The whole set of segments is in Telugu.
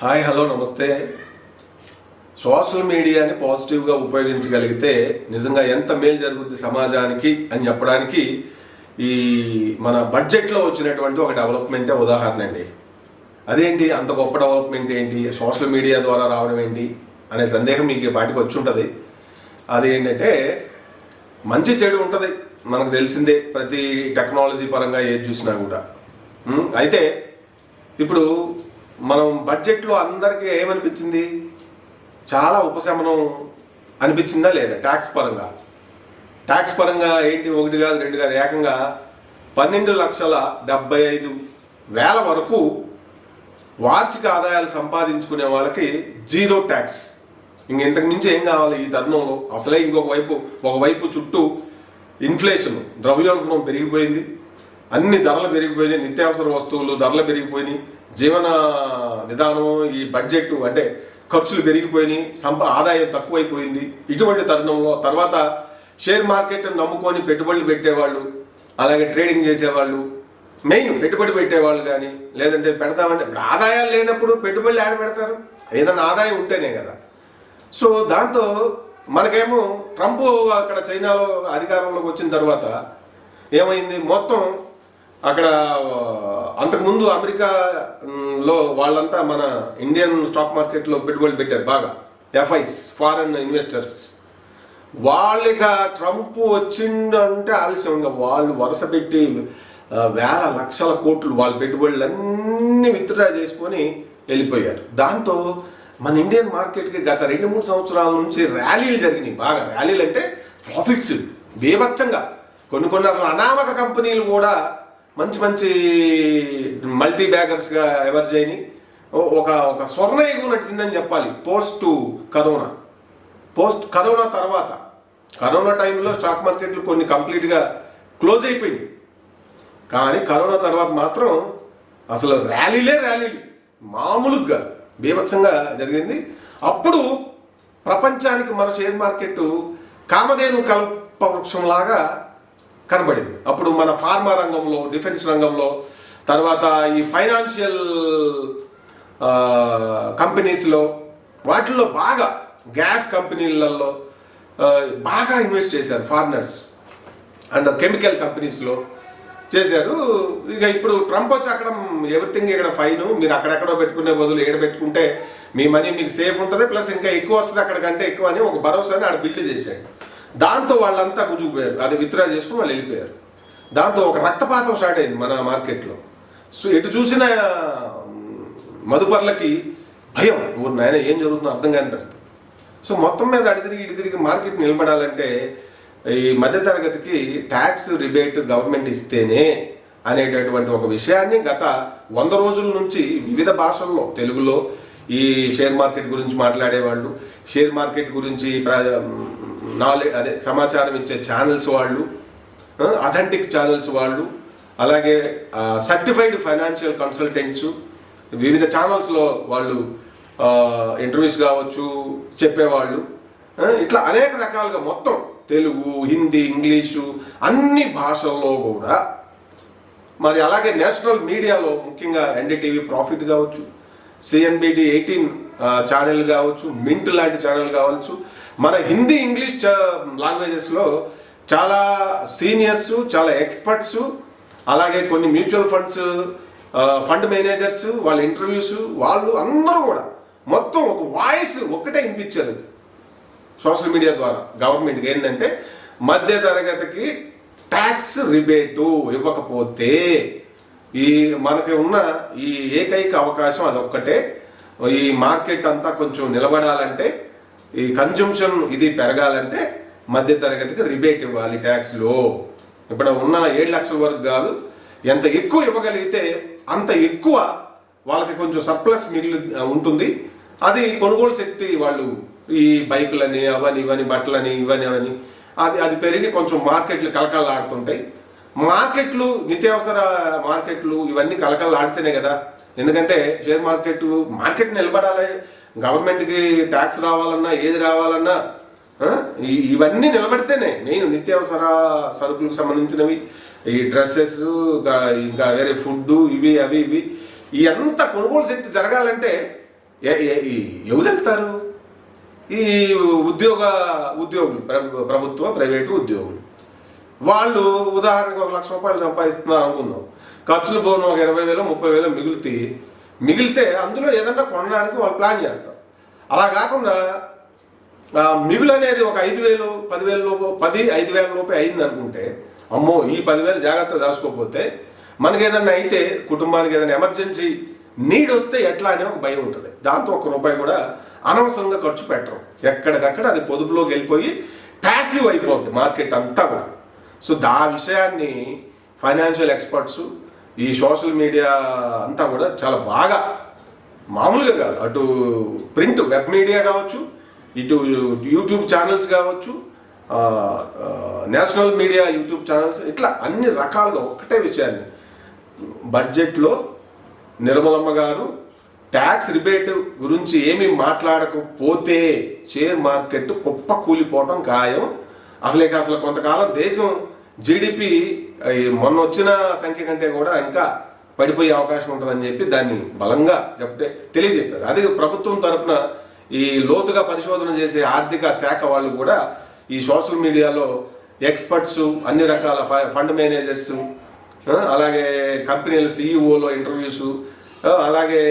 హాయ్ హలో నమస్తే. సోషల్ మీడియాని పాజిటివ్గా ఉపయోగించగలిగితే నిజంగా ఎంత మేలు జరుగుద్ది సమాజానికి అని చెప్పడానికి ఈ మన బడ్జెట్లో వచ్చినటువంటి ఒక డెవలప్మెంటే ఉదాహరణ అండి. అదేంటి? అంత గొప్ప డెవలప్మెంట్ ఏంటి? సోషల్ మీడియా ద్వారా రావడం ఏంటి? అనే సందేహం మీకు పాటికి వచ్చి ఉంటుంది అది ఏంటంటే మంచి చెడు ఉంటుంది. మనకు తెలిసిందే ప్రతి టెక్నాలజీ పరంగా ఏది చూసినా కూడా. అయితే ఇప్పుడు మనం బడ్జెట్లో అందరికీ ఏమనిపించింది? చాలా ఉపశమనం అనిపించిందా లేదా? ట్యాక్స్ పరంగా. ట్యాక్స్ పరంగా ఏంటి? ఒకటి కాదు రెండు కాదు ఏకంగా పన్నెండు లక్షల డెబ్బై ఐదు వేల వరకు వార్షిక ఆదాయాలు సంపాదించుకునే వాళ్ళకి జీరో ట్యాక్స్. ఇంక ఇంతకు మించి ఏం కావాలి ఈ తరుణంలో? అసలే ఇంకొక వైపు ఒకవైపు చుట్టూ ఇన్ఫ్లేషన్ ద్రవ్యోల్బణం పెరిగిపోయింది. అన్ని ధరలు పెరిగిపోయినాయి నిత్యావసర వస్తువులు ధరలు పెరిగిపోయినాయి జీవన విధానం ఈ బడ్జెట్ అంటే ఖర్చులు పెరిగిపోయినాయి సంప ఆదాయం తక్కువైపోయింది. ఇటువంటి తరుణంలో తర్వాత షేర్ మార్కెట్ నమ్ముకొని పెట్టుబడులు పెట్టేవాళ్ళు అలాగే ట్రేడింగ్ చేసేవాళ్ళు మెయిన్ పెట్టుబడి పెట్టేవాళ్ళు కానీ లేదంటే పెడతామంటే ఇప్పుడు ఆదాయాలు లేనప్పుడు పెట్టుబడులు ఆడ పెడతారు? ఏదైనా ఆదాయం ఉంటేనే కదా. సో దాంతో మనకేమో ట్రంప్ అక్కడ చైనాలో అధికారంలోకి వచ్చిన తర్వాత ఏమైంది? మొత్తం అక్కడ అంతకుముందు అమెరికా లో వాళ్ళంతా మన ఇండియన్ స్టాక్ మార్కెట్లో పెట్టుబడులు పెట్టారు బాగా. ఎఫ్ఐస్ ఫారెన్ ఇన్వెస్టర్స్ వాళ్ళిక ట్రంప్ వచ్చిందంటే ఆలస్యంగా వాళ్ళు వరుస పెట్టి వేల లక్షల కోట్లు వాళ్ళ పెట్టుబడులు అన్నీ విత్డ్రా చేసుకొని వెళ్ళిపోయారు. దాంతో మన ఇండియన్ మార్కెట్కి గత రెండు మూడు సంవత్సరాల నుంచి ర్యాలీలు జరిగినాయి. బాగా ర్యాలీలు అంటే ప్రాఫిట్స్ బీభత్సంగా. కొన్ని కొన్ని అసలు అనామక కంపెనీలు కూడా మంచి మంచి మల్టీ బ్యాగర్స్గా ఎమర్జ్ అయినాయి. ఓ- ఒక ఒక స్వర్ణయుగం నడిచిందని చెప్పాలి. Post corona. పోస్ట్ కరోనా తర్వాత. కరోనా టైంలో స్టాక్ మార్కెట్లు కొన్ని కంప్లీట్గా క్లోజ్ అయిపోయినాయి. కానీ కరోనా తర్వాత మాత్రం అసలు ర్యాలీలే ర్యాలీలు. మామూలుగా బీభత్సంగా జరిగింది. అప్పుడు ప్రపంచానికి మన షేర్ మార్కెట్ కామధేను కల్పవృక్షంలాగా కనబడింది. అప్పుడు మన ఫార్మా రంగంలో డిఫెన్స్ రంగంలో తర్వాత ఈ ఫైనాన్షియల్ కంపెనీస్లో వాటిల్లో బాగా గ్యాస్ కంపెనీలలో బాగా ఇన్వెస్ట్ చేశారు ఫారినర్స్. అండ్ కెమికల్ కంపెనీస్లో చేశారు. ఇక ఇప్పుడు ట్రంప్ వచ్చి అక్కడ ఎవ్రీథింగ్ ఇక్కడ ఫైన్. మీరు అక్కడెక్కడో పెట్టుకునే బదులు ఏడ పెట్టుకుంటే మీ మనీ మీకు సేఫ్ ఉంటుంది ప్లస్ ఇంకా ఎక్కువ వస్తుంది అక్కడికంటే ఎక్కువ అని ఒక భరోసాని ఆడ బిల్డ్ చేశాడు. దాంతో వాళ్ళంతా గుజుకుపోయారు అది విత్డ్రా చేసుకుని వాళ్ళు వెళ్ళిపోయారు. దాంతో ఒక రక్తపాతం స్టార్ట్ అయింది మన మార్కెట్లో. సో ఎటు చూసిన మదుపర్లకి భయం. ఊరు నాయన ఏం జరుగుతుందో అర్థం కాని పరిస్థితి. సో మొత్తం మీద అడి తిరిగి ఇటు తిరిగి మార్కెట్ నిలబడాలంటే ఈ మధ్యతరగతికి ట్యాక్స్ రిబేట్ గవర్నమెంట్ ఇస్తేనే అనేటటువంటి ఒక విషయాన్ని గత వంద రోజుల నుంచి వివిధ భాషల్లో తెలుగులో ఈ షేర్ మార్కెట్ గురించి మాట్లాడేవాళ్ళు. షేర్ మార్కెట్ గురించి నాలెడ్జ్ అదే సమాచారం ఇచ్చే ఛానల్స్ వాళ్ళు అథెంటిక్ ఛానల్స్ వాళ్ళు అలాగే సర్టిఫైడ్ ఫైనాన్షియల్ కన్సల్టెంట్స్ వివిధ ఛానల్స్లో వాళ్ళు ఇంటర్వ్యూస్ కావచ్చు చెప్పేవాళ్ళు. ఇట్లా అనేక రకాలుగా మొత్తం తెలుగు హిందీ ఇంగ్లీషు అన్ని భాషల్లో కూడా మరి అలాగే నేషనల్ మీడియాలో ముఖ్యంగా ఎన్డీటీవీ ప్రాఫిట్ కావచ్చు సిఎన్బిడి ఎయిటీన్ ఛానల్ కావచ్చు మింట్ లాంటి ఛానల్ కావచ్చు. మన హిందీ ఇంగ్లీష్ లాంగ్వేజెస్లో చాలా సీనియర్స్ చాలా ఎక్స్పర్ట్స్ అలాగే కొన్ని మ్యూచువల్ ఫండ్స్ ఫండ్ మేనేజర్స్ వాళ్ళ ఇంటర్వ్యూస్ వాళ్ళు అందరూ కూడా మొత్తం ఒక వాయిస్ ఒకటే వినిపించారు. సోషల్ మీడియా ద్వారా గవర్నమెంట్కి ఏంటంటే మధ్య తరగతికి ట్యాక్స్ రిబేటు ఇవ్వకపోతే ఈ మనకి ఉన్న ఈ ఏకైక అవకాశం అదొక్కటే. ఈ మార్కెట్ అంతా కొంచెం నిలబడాలంటే ఈ కన్జంప్షన్ ఇది పెరగాలంటే మధ్య తరగతికి రిబేట్ ఇవ్వాలి ట్యాక్స్లో. ఇప్పుడు ఉన్న ఏడు లక్షల వరకు కాదు ఎంత ఎక్కువ ఇవ్వగలిగితే అంత ఎక్కువ వాళ్ళకి కొంచెం సర్ప్లస్ మిగిలి ఉంటుంది. అది కొనుగోలు శక్తి వాళ్ళు ఈ బైకులని అవని ఇవని బట్టలని ఇవని అవని అది అది పెరిగి కొంచెం మార్కెట్లు కలకలాడుతుంటాయి మార్కెట్లు నిత్యావసర మార్కెట్లు ఇవన్నీ కలకలలాడితేనే కదా. ఎందుకంటే షేర్ మార్కెట్ మార్కెట్ నిలబడాలి. గవర్నమెంట్కి ట్యాక్స్ రావాలన్నా ఏది రావాలన్నా ఇవన్నీ నిలబడితేనే. మెయిన్ నిత్యావసర సరుకులకు సంబంధించినవి. ఈ డ్రెస్సెస్ ఇంకా వేరే ఫుడ్ ఇవి అవి ఇవి. ఈ అంత కొనుగోలు శక్తి జరగాలంటే ఏ- ఈ- ఎవరు వెళ్తారు? ఈ ఉద్యోగ ఉద్యోగులు ప్రభుత్వ ప్రైవేటు ఉద్యోగులు. వాళ్ళు ఉదాహరణకు ఒక లక్ష రూపాయలు సంపాదిస్తున్నారు అనుకుందాం. ఖర్చులు పోను ఒక ఇరవై వేలు ముప్పై వేలు మిగిలితే మిగిలితే అందులో ఏదన్నా కొనడానికి వాళ్ళు ప్లాన్ చేస్తారు. అలా కాకుండా మిగులు అనేది ఒక ఐదు వేలు పదివేల లోపు పది ఐదు వేల లోపే అయింది అనుకుంటే అమ్మో ఈ పదివేలు జాగ్రత్త దాచుకోకపోతే మనకి ఏదన్నా అయితే కుటుంబానికి ఏదైనా ఎమర్జెన్సీ నీడ్ వస్తే ఎట్లా అనే ఒక భయం ఉంటుంది. దాంతో ఒక్క రూపాయి కూడా అనవసరంగా ఖర్చు పెట్టరు. ఎక్కడికక్కడ అది పొదుపులోకి వెళ్ళిపోయి ప్యాసివ్ అయిపోద్ది మార్కెట్ అంతా కూడా. సో దా విషయాన్ని ఫైనాన్షియల్ ఎక్స్పర్ట్స్ ఈ సోషల్ మీడియా అంతా కూడా చాలా బాగా మామూలుగా కాదు. అటు ప్రింట్ వెబ్ మీడియా కావచ్చు ఇటు యూట్యూబ్ ఛానల్స్ కావచ్చు నేషనల్ మీడియా యూట్యూబ్ ఛానల్స్ ఇట్లా అన్ని రకాలుగా ఒకటే విషయాన్ని. బడ్జెట్లో నిర్మలమ్మ గారు ట్యాక్స్ రిబేట్ గురించి ఏమీ మాట్లాడకపోతే షేర్ మార్కెట్ కుప్ప కూలిపోవటం ఖాయం. అసలే అసలు కొంతకాలం దేశం జీడిపి మొన్న వచ్చిన సంఖ్య కంటే కూడా ఇంకా పడిపోయే అవకాశం ఉంటుందని చెప్పి దాన్ని బలంగా చెప్తే తెలియజెప్పారు. అది ప్రభుత్వం తరఫున ఈ లోతుగా పరిశోధన చేసే ఆర్థిక శాఖ వాళ్ళు కూడా ఈ సోషల్ మీడియాలో ఎక్స్పర్ట్స్ అన్ని రకాల ఫ- ఫండ్ మేనేజర్స్ అలాగే కంపెనీల సీఈఓలో ఇంటర్వ్యూస్ అలాగే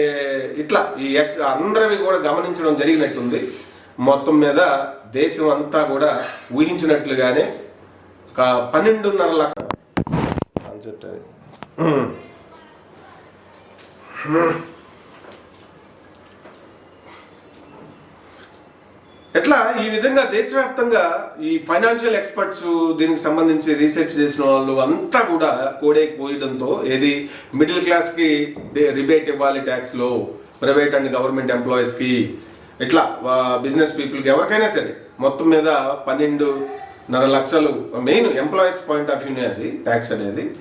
ఇట్లా ఈ ఎక్స్ అందరివి కూడా గమనించడం జరిగినట్టుంది. మొత్తం మీద దేశం అంతా కూడా ఊహించినట్లుగానే పన్నెండున్నర లక్ష. కాన్సెప్ట్ అది. ఎట్లా ఈ విధంగా దేశవ్యాప్తంగా ఈ ఫైనాన్షియల్ ఎక్స్పర్ట్స్ దీనికి సంబంధించి రీసెర్చ్ చేసిన వాళ్ళు అంతా కూడా కోడే కోయడంతో ఏది మిడిల్ క్లాస్కి రిబేట్ ఇవ్వాలి ట్యాక్స్లో ప్రైవేట్ అండ్ గవర్నమెంట్ ఎంప్లాయీస్కి ఇట్లా బిజినెస్ పీపుల్కి ఎవరికైనా సరే మొత్తం మీద నర లక్షలు. మెయిన్ ఎంప్లాయీస్ పాయింట్ ఆఫ్ వ్యూనే అది ట్యాక్స్ అనేది.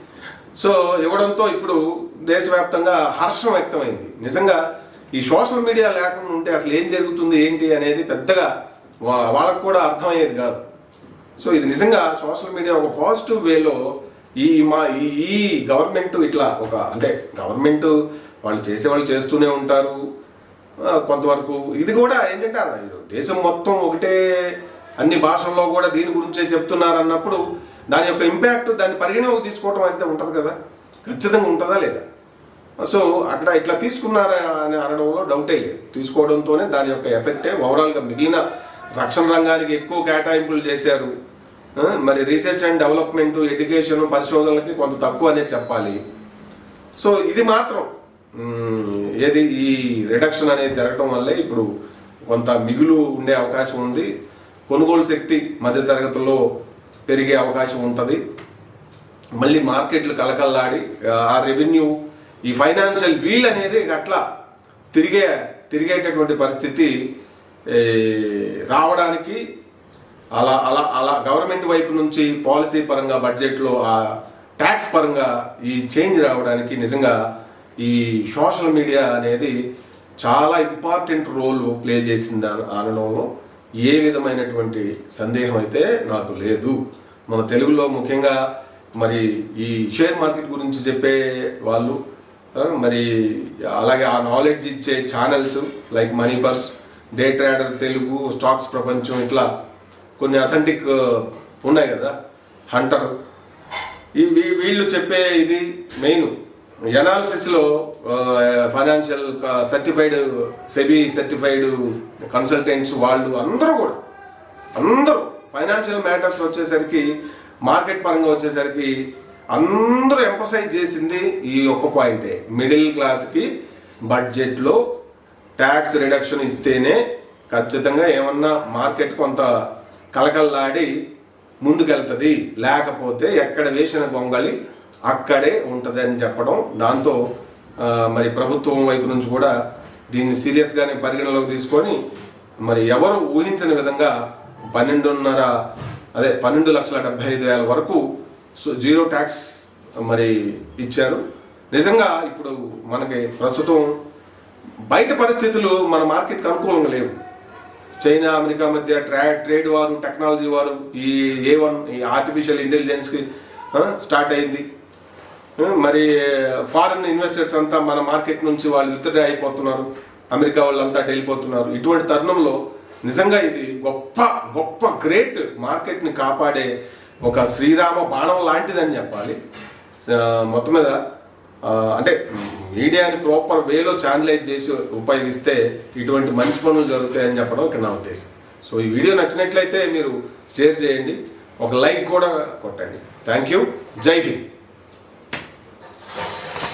సో ఇవ్వడంతో ఇప్పుడు దేశవ్యాప్తంగా హర్షం వ్యక్తమైంది. నిజంగా ఈ సోషల్ మీడియా లేకుండా ఉంటే అసలు ఏం జరుగుతుంది ఏంటి అనేది పెద్దగా వా- వాళ్ళకు కూడా అర్థమయ్యేది కాదు. సో ఇది నిజంగా సోషల్ మీడియా ఒక పాజిటివ్ వేలో ఈ మా ఈ గవర్నమెంట్ ఇట్లా ఒక అంటే గవర్నమెంట్ వాళ్ళు చేసే వాళ్ళు చేస్తూనే ఉంటారు. కొంతవరకు ఇది కూడా ఏంటంటే దేశం మొత్తం ఒకటే అన్ని భాషల్లో కూడా దీని గురించే చెప్తున్నారు అన్నప్పుడు దాని యొక్క ఇంపాక్ట్ దాన్ని పరిగణలోకి తీసుకోవటం అయితే ఉంటుంది కదా? ఖచ్చితంగా ఉంటుందా లేదా? సో అక్కడ ఇట్లా తీసుకున్నారా అని అనడంలో డౌటే లేదు. తీసుకోవడంతోనే దాని యొక్క ఎఫెక్టే ఓవరాల్గా మిగిలిన రక్షణ రంగానికి ఎక్కువ కేటాయింపులు చేశారు. మరి రీసెర్చ్ అండ్ డెవలప్మెంట్ ఎడ్యుకేషన్ పరిశోధనలకి కొంత తక్కువ అనే చెప్పాలి. సో ఇది మాత్రం ఏది ఈ రిడక్షన్ అనేది జరగడం వల్లే ఇప్పుడు కొంత మిగులు ఉండే అవకాశం ఉంది. కొనుగోలు శక్తి మధ్య తరగతుల్లో పెరిగే అవకాశం ఉంటుంది. మళ్ళీ మార్కెట్లు కలకల్లాడి ఆ రెవెన్యూ ఈ ఫైనాన్షియల్ వీల్ అనేది అట్లా తిరిగే తిరిగేటటువంటి పరిస్థితి రావడానికి అలా అలా అలా గవర్నమెంట్ వైపు నుంచి పాలసీ పరంగా బడ్జెట్లో ఆ ట్యాక్స్ పరంగా ఈ చేంజ్ రావడానికి నిజంగా ఈ సోషల్ మీడియా అనేది చాలా ఇంపార్టెంట్ రోల్ ప్లే చేసింది అన- అనడంలో ఏ విధమైనటువంటి సందేహం అయితే నాకు లేదు. మన తెలుగులో ముఖ్యంగా మరి ఈ షేర్ మార్కెట్ గురించి చెప్పే వాళ్ళు మరి అలాగే ఆ నాలెడ్జ్ ఇచ్చే channels like money purse day trader Telugu stocks ప్రపంచం ఇట్లా కొన్ని అథెంటిక్ ఉన్నాయి కదా. హంటర్ ఈ వీళ్ళు చెప్పే ఇది main ఎనాలిసిస్లో financial certified SEBI certified consultants వాళ్ళు అందరూ కూడా అందరూ ఫైనాన్షియల్ మ్యాటర్స్ వచ్చేసరికి మార్కెట్ పరంగా వచ్చేసరికి అందరూ ఎంపసైజ్ చేసింది ఈ ఒక్క పాయింటే మిడిల్ క్లాస్కి బడ్జెట్లో ట్యాక్స్ రిడక్షన్ ఇస్తేనే ఖచ్చితంగా ఏమన్నా మార్కెట్ కొంత కలకల్లాడి ముందుకెళ్తుంది. లేకపోతే ఎక్కడ వేసిన గొంగలి అక్కడే ఉంటుందని చెప్పడం దాంతో మరి ప్రభుత్వం వైపు నుంచి కూడా దీన్ని సీరియస్గానే పరిగణలోకి తీసుకొని మరి ఎవరు ఊహించని విధంగా పన్నెండున్నర అదే పన్నెండు లక్షల డెబ్బై ఐదు వేల వరకు సో- జీరో ట్యాక్స్ మరి ఇచ్చారు. నిజంగా ఇప్పుడు మనకి ప్రస్తుతం బయట పరిస్థితులు మన మార్కెట్కి అనుకూలంగా లేవు. చైనా అమెరికా మధ్య ట్రా ట్రేడ్ వారు టెక్నాలజీ వారు ఈ ఏ వన్ ఈ ఆర్టిఫిషియల్ ఇంటెలిజెన్స్కి స్టార్ట్ అయింది. మరి ఫారిన్ ఇన్వెస్టర్స్ అంతా మన మార్కెట్ నుంచి వాళ్ళు విత్డ్రా అయిపోతున్నారు. అమెరికా వాళ్ళంతా వెళ్ళిపోతున్నారు. ఇటువంటి తరుణంలో నిజంగా ఇది గొప్ప గొప్ప గ్రేట్ మార్కెట్ని కాపాడే ఒక శ్రీరామ బాణం లాంటిదని చెప్పాలి. మొత్తం మీద అంటే మీడియాని ప్రాపర్ వేలో ఛానలైజ్ చేసి ఉపయోగిస్తే ఇటువంటి మంచి పనులు జరుగుతాయని చెప్పడం ఇక్కడ నా ఉద్దేశం. సో ఈ వీడియో నచ్చినట్లయితే మీరు షేర్ చేయండి. ఒక లైక్ కూడా కొట్టండి. థ్యాంక్ యూ జై హింద్.